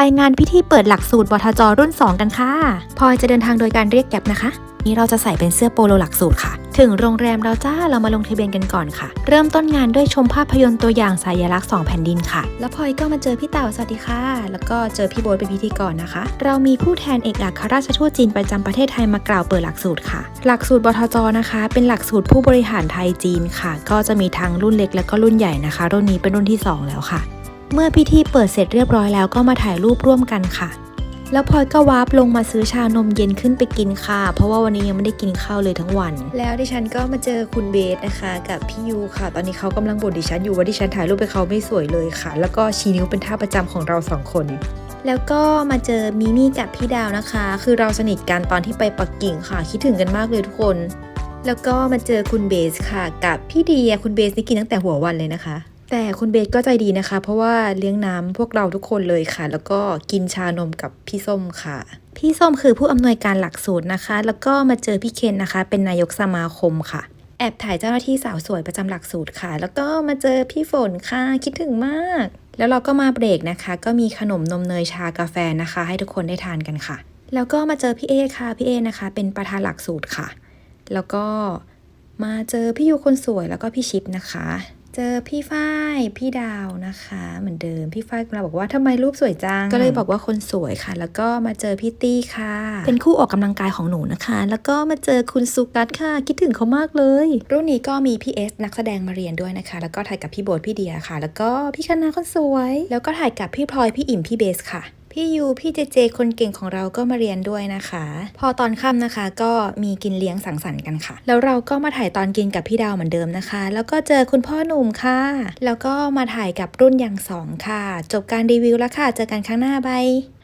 ไปงานพิธีเปิดหลักสูตรบทจรุ่น 2 กันค่ะพลอยจะเดินทางโดยการเรียกแก็บนะคะ นี่เราจะใส่เป็นเสื้อโปโลหลักสูตรค่ะ ถึงโรงแรมเราจ้าเรามาลงทะเบียนกันก่อนค่ะ เริ่มต้นงานด้วยชมภาพยนตร์ตัวอย่างสายลักษณ์สองแผ่นดินค่ะ แล้วพลอยก็มาเจอพี่เต่าสวัสดีค่ะ แล้วก็เจอพี่โบ๊ทเป็นพิธีกรนะคะ เรามีผู้แทนเอกอัครราชทูตจีนประจำประเทศไทยมากล่าวเปิดหลักสูตรค่ะ หลักสูตรบทจนะคะ เป็นหลักสูตรผู้บริหารไทยจีนค่ะ ก็จะมีทั้งรุ่นเล็กและก็รุ่นใหญ่นะคะ รุ่นนี้เป็นรุ่นที่สองแล้วค่ะ เมื่อพิธีเปิดเสร็จเรียบร้อยแล้วก็มาถ่ายรูปร่วมกันค่ะ แล้วพลอยก็วาร์ปลงมาซื้อชานมเย็นขึ้นไปกินค่ะ เพราะว่าวันนี้ยังไม่ได้กินข้าวเลยทั้งวัน แล้วดิฉันก็มาเจอคุณเบสนะคะ กับพี่ยูค่ะ ตอนนี้เขากำลังบ่นดิฉันอยู่ว่าดิฉันถ่ายรูปไปเขาไม่สวยเลยค่ะ แล้วก็ชี้นิ้วเป็นท่าประจำของเราสองคนแล้วก็มาเจอมิมี่กับพี่ดาวนะคะ คือเราสนิทกันตอนที่ไปปักกิ่งค่ะ คิดถึงกันมากเลยทุกคน แล้วก็มาเจอคุณเบสค่ะ กับพี่เดียคุณเบสนี่กินตั้งแต่หัววันเลยนะคะ แต่คุณเบสก็ใจดีนะคะ เพราะว่าเลี้ยงน้ำพวกเราทุกคนเลยค่ะ แล้วก็กินชานมกับพี่ส้มค่ะ พี่ส้มคือผู้อำนวยการหลักสูตรนะคะ แล้วก็มาเจอพี่เคนนะคะ เป็นนายกสมาคมค่ะ แอบถ่ายเจ้าหน้าที่สาวสวยประจำหลักสูตรค่ะ แล้วก็มาเจอพี่ฝนค่ะ คิดถึงมาก แล้วเราก็มาเบรกนะคะ ก็มีขนมนมเนยชากาแฟนะคะ ให้ทุกคนได้ทานกันค่ะ แล้วก็มาเจอพี่เอค่ะพี่เอนะคะ เป็นประธานหลักสูตรค่ะ แล้วก็มาเจอพี่ยูคนสวยแล้วก็พี่ชิปนะคะเจอพี่ฝ้ายพี่ดาวนะคะ เหมือนเดิมพี่ฝ้ายเราบอกว่าทำไมรูปสวยจัง ก็เลยบอกว่าคนสวยค่ะ แล้วก็มาเจอพี่ตี้ค่ะ เป็นคู่ออกกำลังกายของหนูนะคะ แล้วก็มาเจอคุณสุกัสค่ะ คิดถึงเขามากเลย รุ่นนี้ก็มีพี่เอสนักแสดงมาเรียนด้วยนะคะ แล้วก็ถ่ายกับพี่โบ๊ทพี่เดียค่ะ แล้วก็พี่คณะคนสวย แล้วก็ถ่ายกับพี่พลอยพี่อิ่มพี่เบสค่ะ พี่ยูพี่เจเจคนเก่งของเราก็มาเรียนด้วยนะคะ พอตอนค่ำนะคะ ก็มีกินเลี้ยงสังสรรค์กันค่ะ แล้วเราก็มาถ่ายตอนกินกับพี่ดาวเหมือนเดิมนะคะ แล้วก็เจอคุณพ่อหนุ่มค่ะ แล้วก็มาถ่ายกับรุ่นยังสองค่ะ จบการรีวิวแล้วค่ะ เจอกันครั้งหน้าบาย